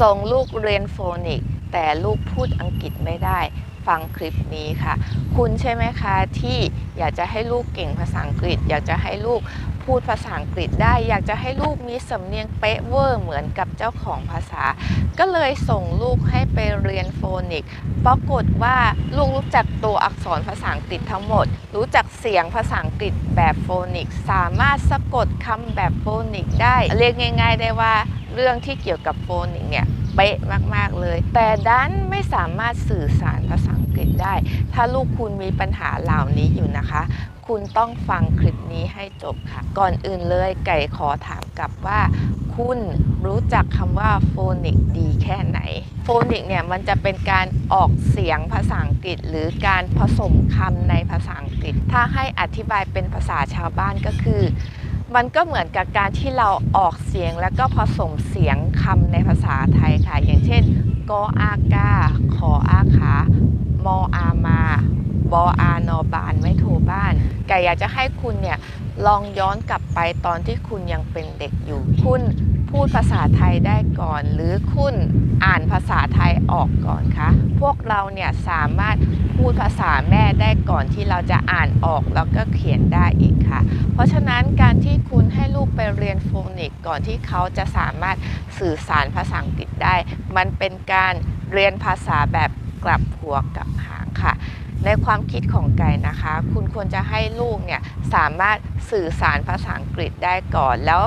ส่งลูกเรียนโฟนิก แต่ลูกพูดอังกฤษไม่ได้ ฟังคลิปนี้ค่ะ คุณใช่ไหมคะที่อยากจะให้ลูกเก่งภาษาอังกฤษ อยากจะให้ลูก พูดภาษาอังกฤษได้ อยากจะให้ลูกมีสำเนียงเป๊ะเวอร์เหมือนกับเจ้าของภาษา ก็เลยส่งลูกให้ไปเรียนโฟนิกปรากฏว่าลูกรู้จักตัวอักษรภาษาอังกฤษทั้งหมด รู้จักเสียงภาษาอังกฤษแบบโฟนิกสามารถสะกดคำแบบโฟนิกได้ เรียกง่าย ๆ ได้ว่าเรื่องที่เกี่ยวกับโฟนิกเนี่ยเป๊ะมาก ๆ เลย แต่ดันไม่สามารถสื่อสารภาษาอังกฤษได้ ถ้าลูกคุณมีปัญหาเหล่านี้อยู่นะคะ คุณต้องฟังคลิปนี้ให้จบค่ะ ก่อนอื่นเลยไก่ขอถามกลับว่า คุณรู้จักคำว่าโฟนิกดีแค่ไหน โฟนิกเนี่ยมันจะเป็นการออกเสียงภาษาอังกฤษ หรือการผสมคำในภาษาอังกฤษ ถ้าให้อธิบายเป็นภาษาชาวบ้านก็คือมันก็เหมือนกับการที่เราออกเสียงแล้วก็ผสมเสียงคำในภาษาไทยค่ะ อย่างเช่น กออากาขออาขามออามา บออานอบานไม่โทรบ้านไก่อยากจะให้คุณเนี่ยลองย้อนกลับไปตอนที่คุณยังเป็นเด็กอยู่ คุณพูดภาษาไทยได้ก่อน หรือคุณอ่านภาษาไทยออกก่อนคะพวกเราเนี่ยสามารถพูดภาษาแม่ได้ก่อนที่เราจะอ่านออกแล้วก็เขียนได้อีกค่ะ เพราะฉะนั้นการที่คุณให้ลูกไปเรียนโฟนิกก่อนที่เขาจะสามารถสื่อสารภาษาอังกฤษได้ มันเป็นการเรียนภาษาแบบกลับหัวกลับหางค่ะ ในความคิดของไก่นะคะ คุณควรจะให้ลูกเนี่ยสามารถสื่อสารภาษาอังกฤษได้ก่อนแล้ว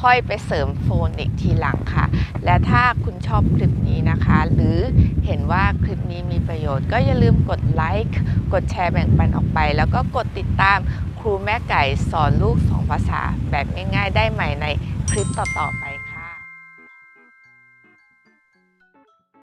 ค่อยไปเสริมโฟนิกทีหลังค่ะ และถ้าคุณชอบคลิปนี้นะคะ หรือเห็นว่าคลิปนี้มีประโยชน์ ก็อย่าลืมกดไลค์ กดแชร์แบ่งปันออกไป แล้วก็กดติดตามครูแม่ไก่สอนลูกสองภาษาแบบง่ายๆ ได้ใหม่ในคลิปต่อๆไป